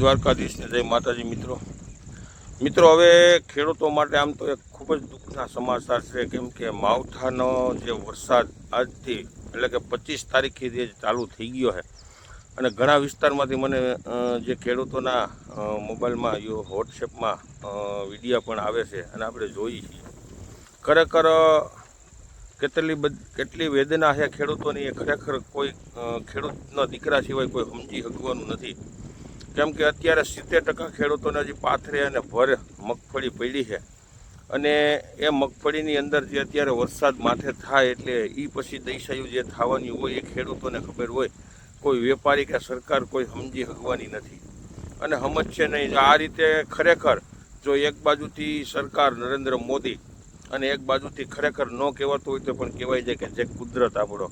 દ્વારકાધીશને. જય માતાજી, મિત્રો. મિત્રો, હવે ખેડૂતો માટે આમ તો એક ખૂબ જ દુઃખના સમાચાર છે, કેમ કે માવઠાનો જે વરસાદ આજથી, એટલે કે પચીસ તારીખથી જે ચાલુ થઈ ગયો છે, અને ઘણા વિસ્તારમાંથી મને જે ખેડૂતોના મોબાઈલમાં યો વોટ્સએપમાં વિડીયા પણ આવે છે, અને આપણે જોઈએ છીએ. ખરેખર કેટલી બધ, કેટલી વેદના છે ખેડૂતોની, એ ખરેખર કોઈ ખેડૂતના દીકરા સિવાય કોઈ સમજી શકવાનું નથી. કેમ કે અત્યારે સિત્તેર ટકા ખેડૂતોને હજી પાથરે અને ભર મગફળી પડી છે. અને એ મગફળીની અંદર જે અત્યારે વરસાદ માથે થાય એટલે એ પછી દૈસાયું જે થવાની હોય એ ખેડૂતોને ખબર હોય. કોઈ વેપારી કે સરકાર કોઈ સમજી શકવાની નથી. અને સમજશે નહીં આ રીતે ખરેખર જો એક બાજુથી સરકાર નરેન્દ્ર મોદી અને એક બાજુથી ખરેખર ન કહેવાતું હોય તો પણ કહેવાય છે કે જે કુદરત આપણો.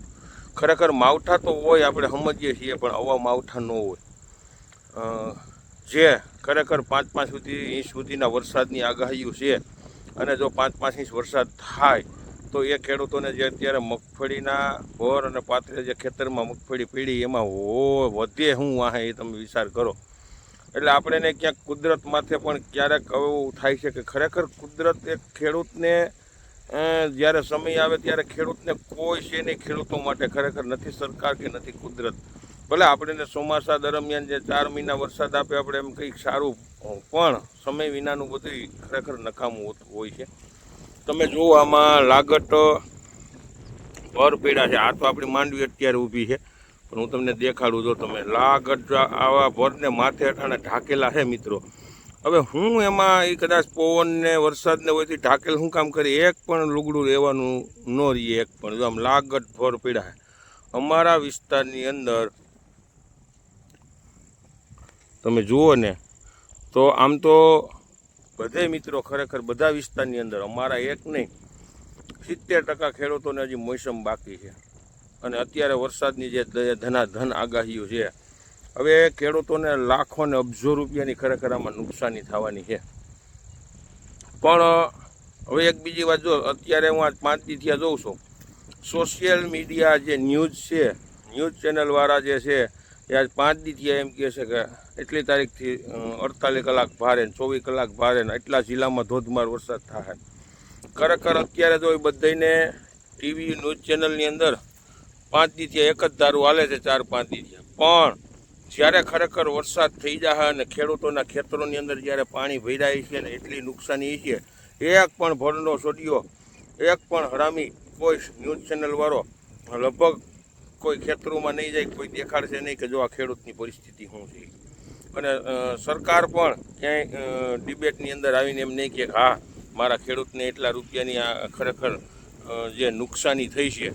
ખરેખર માવઠા તો હોય, આપણે સમજીએ છીએ, પણ આવા માવઠા ન હોય. જે ખરેખર પાંચ પાંચ સુધી ઇંચ સુધીના વરસાદની આગાહીઓ છે અને જો પાંચ પાંચ ઇંચ વરસાદ થાય તો એ ખેડૂતોને જે અત્યારે મગફળીના ભોર અને પાત્રે જે ખેતરમાં મગફળી પીડી એમાં હો વધે હું વાહે એ તમે વિચાર કરો. એટલે આપણે એને ક્યાંક કુદરત માથે પણ ક્યારેક એવું થાય છે કે ખરેખર કુદરત એક ખેડૂતને જ્યારે સમય આવે ત્યારે ખેડૂતને કોઈ છે નહીં ખેડૂતો માટે ખરેખર નથી સરકાર કે નથી કુદરત. ભલે આપણે ચોમાસા દરમિયાન જે ચાર મહિના વરસાદ આપે, આપણે એમ કંઈક સારું પણ સમય વિનાનું બધું ખરેખર નકામું હોતું, હોય છે. તમે જુઓ આમાં લાગટ ભર પીડા છે. આ તો આપણી માંડવી અત્યારે ઊભી છે. પણ હું તમને દેખાડું જો તમે. લાગટ આવા ભરને માથે અટાણે ઢાકેલા છે મિત્રો. હવે હું એમાં એ કદાચ પવનને, વરસાદને હોયથી ઢાકેલ શું કામ કરી? એક પણ લુગડું રહેવાનું ન રહીએ એક પણ. જો આમ લાગટ ભર પીડા અમારા વિસ્તારની અંદર તમે જુઓ ને, તો આમ તો બધે મિત્રો ખરેખર બધા વિસ્તારની અંદર, અમારા એક નહીં, સિત્તેર ટકા ખેડૂતોને હજી મોસમ બાકી છે. અને અત્યારે વરસાદની જે ધનાધન આગાહીઓ છે, હવે ખેડૂતોને લાખો ને અબજો રૂપિયાની ખરેખર આમાં નુકસાની થવાની છે. પણ, હવે એક બીજી વાત જો, અત્યારે હું આજ પાંચ દી થયા જોઉં છું. સોશિયલ મીડિયા જે ન્યૂઝ છે, ન્યૂઝ ચેનલવાળા જે છે એ આજ પાંચ દી થયા એમ કહે છે કે એટલી તારીખથી અડતાલીસ કલાક ભારે ને ચોવીસ કલાક ભારે ને એટલા જિલ્લામાં ધોધમાર વરસાદ થાય. ખરેખર અત્યારે તો એ બધાને ટીવી, ન્યૂઝ ચેનલની અંદર પાંચ દી થયા એક જ ધારું હાલે છે, ચાર પાંચ દી થયા. પણ જ્યારે ખરેખર વરસાદ થઈ જાય અને ખેડૂતોના ખેતરોની અંદર જ્યારે પાણી ભરાય છે ને એટલી નુકસાની છે, એક પણ ભરનો સોડિયો, એક પણ હરામી કોઈ ન્યૂઝ ચેનલવાળો લગભગ કોઈ ખેતરોમાં નહીં જાય, કોઈ દેખાડશે નહીં કે જો આ ખેડૂતની પરિસ્થિતિ શું છે. અને સરકાર પણ ક્યાંય ડિબેટની અંદર આવીને એમ નહીં કે હા, મારા ખેડૂતને એટલા રૂપિયાની આ ખરેખર જે નુકસાની થઈ છે.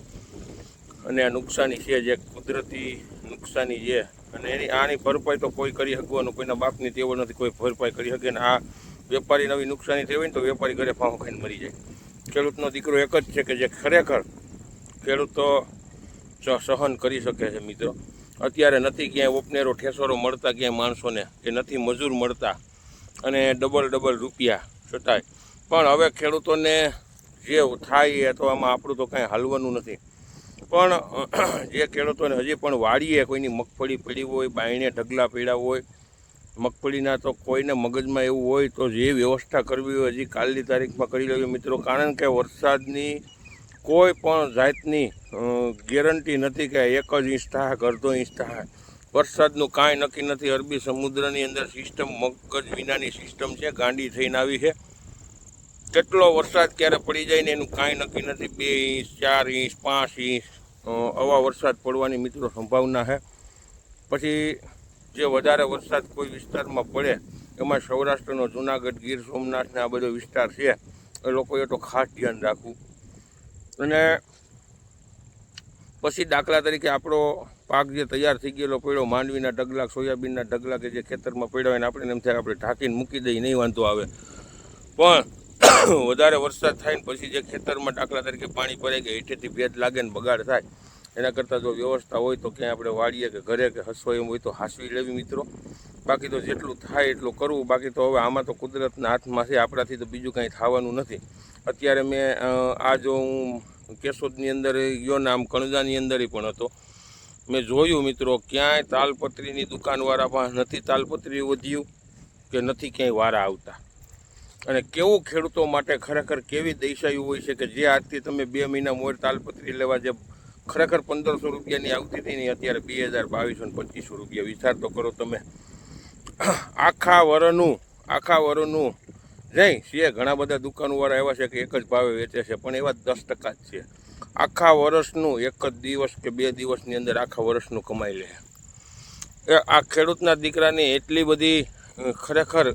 અને આ નુકસાની છે જે કુદરતી નુકસાની છે. અને એની, આની ભરપાઈ તો કોઈ કરી શકવાનું કોઈના બાપની તેવો નથી, કોઈ ભરપાઈ કરી શકે ને આ વેપારી નવી નુકસાની થઈ હોય ને તો વેપારી ઘરે ફાંફો ખાઈને મરી જાય. ખેડૂતનો દીકરો એક જ છે કે જે ખરેખર ખેડૂતો સહન કરી શકે છે મિત્રો. અત્યારે નથી ક્યાંય ઓપનેરો ઠેસરો મળતા ક્યાંય માણસોને, કે નથી મજૂર મળતા. અને ડબલ ડબલ રૂપિયા છતાંય. પણ હવે ખેડૂતોને જે થાય એ તો આમાં આપણું તો કાંઈ હાલવાનું નથી. પણ જે ખેડૂતોને હજી પણ વાડીએ કોઈની મગફળી પડી હોય, બાયણે ઢગલા પડ્યા હોય, મગફળીના તો કોઈને મગજમાં એવું હોય તો જે વ્યવસ્થા કરવી હોય હજી કાલની તારીખમાં કરી લેવી મિત્રો. કારણ કે વરસાદની કોઈ પણ જાતની ગેરંટી નથી કે એક જ ઇંચ થાય અડધો ઇંચ થાય. વરસાદનું કાંઈ નક્કી નથી. અરબી સમુદ્રની અંદર સિસ્ટમ મગજ વિનાની સિસ્ટમ છે. ગાંડી થઈને આવી છે. કેટલો વરસાદ ક્યારે પડી જાય ને એનું કાંઈ નક્કી નથી. બે ઇંચ, ચાર ઇંચ, પાંચ ઇંચ આવા વરસાદ પડવાની મિત્રો સંભાવના છે. પછી જે વધારે વરસાદ કોઈ વિસ્તારમાં પડે, એમાં સૌરાષ્ટ્રનો જુનાગઢ, ગીર સોમનાથને આ બધો વિસ્તાર છે. એ લોકોએ તો ખાસ ધ્યાન રાખવું. અને પછી દાખલા તરીકે આપણો પાક જે તૈયાર થઈ ગયેલો પડ્યો, માંડવીના ઢગલા, સોયાબીનના ઢગલા કે જે ખેતરમાં પડ્યા હોય આપણે એમ થાય આપણે ઢાંકીને મૂકી દઈએ, નહીં વાંધો આવે. પણ વધારે વરસાદ થાય ને પછી જે ખેતરમાં દાખલા તરીકે પાણી પડે કે હેઠેથી ભેજ લાગે ને બગાડ થાય. એના કરતાં જો વ્યવસ્થા હોય તો ક્યાંય આપણે વાળીએ કે ઘરે કે હસવાય એમ હોય તો હાસવી લેવી મિત્રો. બાકી તો જેટલું થાય એટલું કરવું. બાકી તો હવે આમાં તો કુદરતના હાથમાં છે, આપણાથી તો બીજું કાંઈ થવાનું નથી. અત્યારે મેં આ જો હું કેશોદની અંદર ગયો ને આમ કણજાની અંદર પણ હતો. મેં જોયું મિત્રો, ક્યાંય તાલપત્રીની દુકાનવાળા પણ નથી તાલપત્રી વધ્યું કે નથી ક્યાંય વારા આવતા. અને કેવું ખેડૂતો માટે ખરેખર કેવી દૈશાયું હોય છે કે જે આજથી તમે બે મહિના મોર તાલપત્રી લેવા જે ખરેખર પંદરસો રૂપિયાની આવતી હતી ને અત્યારે બે હજાર બાવીસો ને પચીસો રૂપિયા. વિચાર તો કરો તમે. આખા વરનું આખા વરનું. નહીં છે ઘણા બધા દુકાનવાળા એવા છે કે એક જ ભાવે વેચે છે, પણ એવા દસ ટકા જ છે. આખા વર્ષનું, એક જ દિવસ કે બે દિવસની અંદર આખા વર્ષનું કમાઈ લે. એ આ ખેડૂતના દીકરાની એટલી બધી ખરેખર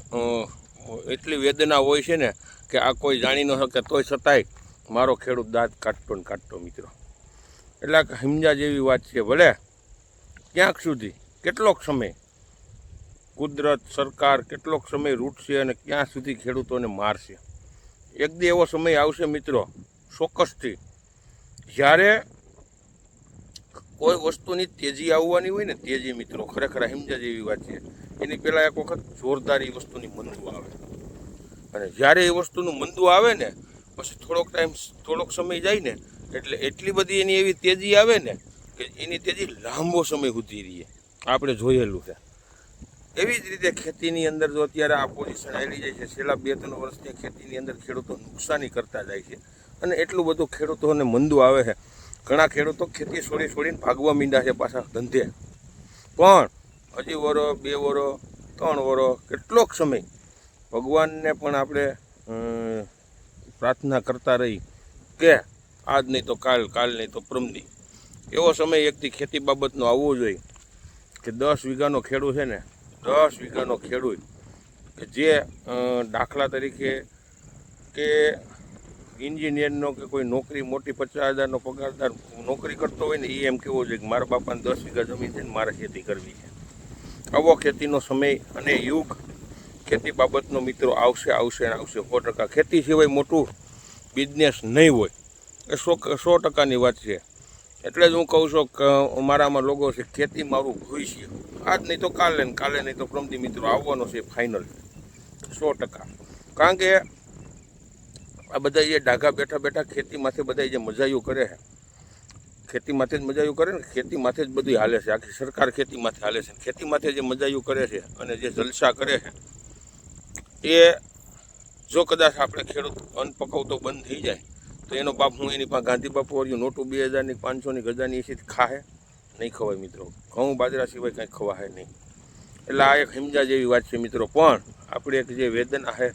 એટલી વેદના હોય છે ને કે આ કોઈ જાણી ન શકે, તોય છતાંય મારો ખેડૂત દાંત કાઢતો ને કાઢતો મિત્રો. એટલે આ સમજા જેવી વાત છે, ભલે. ક્યાંક સુધી? કેટલોક સમય? કુદરત, સરકાર, કેટલોક સમય રૂટશે અને ક્યાં સુધી ખેડૂતોને મારશે? એક દી એવો સમય આવશે મિત્રો, ચોક્કસથી. જ્યારે કોઈ વસ્તુની તેજી આવવાની હોય ને, તેજી મિત્રો, ખરેખર હિમજા જેવી વાત છે. એની પહેલાં એક વખત જોરદાર એ વસ્તુની મંદુ આવે. અને જ્યારે એ વસ્તુનું મંદુ આવે ને, પછી થોડોક ટાઈમ થોડોક સમય જાય ને એટલે એટલી બધી એની એવી તેજી આવે ને કે એની તેજી લાંબો સમય સુધી રહીએ આપણે જોયેલું છે. એવી જ રીતે ખેતીની અંદર જો અત્યારે આ પોઝિશન આવી જાય છે, છેલ્લા બે ત્રણ વર્ષથી ખેતીની અંદર ખેડૂતો નુકસાની કરતા જાય છે. અને એટલું બધું ખેડૂતોને મંદું આવે છે. ઘણા ખેડૂતો ખેતી છોડી છોડીને ભાગવા મીંડા છે પાછા ધંધે. પણ હજી વરો, બે વરો, ત્રણ વરો, કેટલોક સમય ભગવાનને પણ આપણે પ્રાર્થના કરતા રહી કે આજ નહીં તો કાલ કાલ નહીં તો પ્રમદી એવો સમય એકથી ખેતી બાબતનો આવવો જોઈએ કે દસ વીઘાનો ખેડૂત છે ને, દસ વીઘાનો ખેડૂત કે જે દાખલા તરીકે કે એન્જિનિયરનો કે કોઈ નોકરી, મોટી પચાસ હજારનો પગારદાર નોકરી કરતો હોય ને, એ એમ કેવો જોઈએ કે મારા બાપાને દસ વીઘા જમીન છે ને, મારે ખેતી કરવી છે. આવો ખેતીનો સમય અને યુગ ખેતી બાબતનો મિત્રો આવશે આવશે ને આવશે. સો ટકા ખેતી સિવાય મોટું બિઝનેસ નહીં હોય. એ સો સો ટકાની વાત છે. એટલે જ હું કહું છું કે મારામાં લોકો છે, ખેતી મારું ભવિષ્ય આજ નહીં તો કાલે ને કાલે નહીં તો પ્રમતી મિત્રો આવવાનો છે ફાઇનલ સો ટકા. કારણ કે આ બધા જે ડાઘા બેઠા બેઠા ખેતીમાંથી બધા જે મજાયું કરે છે, ખેતીમાંથી જ મજાયું કરે ને, ખેતીમાંથી જ બધું હાલે છે. આખી સરકાર ખેતીમાંથી હાલે છે ખેતીમાંથી જે મજાયું કરે છે અને જે જલસા કરે છે, એ જો કદાચ આપણે ખેડૂત અન્ન પકવતો બંધ થઈ જાય તો એનો બાપ હું એની પાસે ગાંધી બાપુ વર્યું નોટું બે હજારની, પાંચસોની ગજાની એસી ખાહે. નહીં ખવાય મિત્રો. ઘઉં બાજરા સિવાય કાંઈ ખવાય નહીં. એટલે આ એક હિમજા જેવી વાત છે મિત્રો. પણ આપણે એક જે વેદના છે,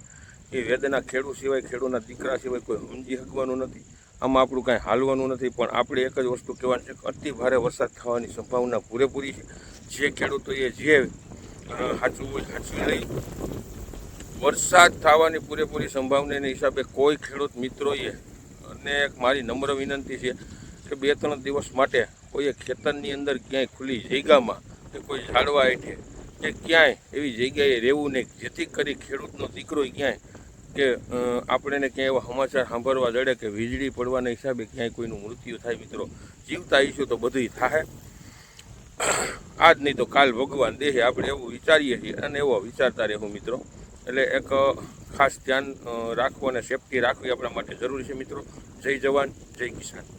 એ વેદના ખેડૂત સિવાય ખેડૂના દીકરા સિવાય કોઈ સમજી શકવાનું નથી. આમાં આપણું કાંઈ હાલવાનું નથી. પણ આપણે એક જ વસ્તુ કહેવાની છે કે અતિ ભારે વરસાદ થવાની સંભાવના પૂરેપૂરી છે. જે ખેડૂતોએ જે સાચવું સાચું હોય સાચવી લઈ, વરસાદ થવાની પૂરેપૂરી સંભાવનાના હિસાબે કોઈ ખેડૂત મિત્રોએ અને એક મારી નમ્ર વિનંતી છે કે બે ત્રણ દિવસ માટે કોઈએ ખેતરની અંદર ક્યાંય ખુલ્લી જગ્યામાં કે કોઈ ઝાડવા હેઠે કે ક્યાંય એવી જગ્યાએ રહેવું નહીં જેથી કરી ખેડૂતનો દીકરો ક્યાંય કે આપણને ક્યાંય એવા સમાચાર સાંભળવા જડે કે વીજળી પડવાના હિસાબે ક્યાંય કોઈનું મૃત્યુ થાય મિત્રો. જીવતા આવીશું તો બધુંય થાય. આજ નહીં તો કાલ ભગવાન દેહે આપણે એવું વિચારીએ છીએ અને એવો વિચારતા રહેવું મિત્રો. એટલે એક ખાસ ધ્યાન રાખવું અને સેફટી રાખવી આપણા માટે જરૂરી છે મિત્રો. જય જવાન, જય કિસાન.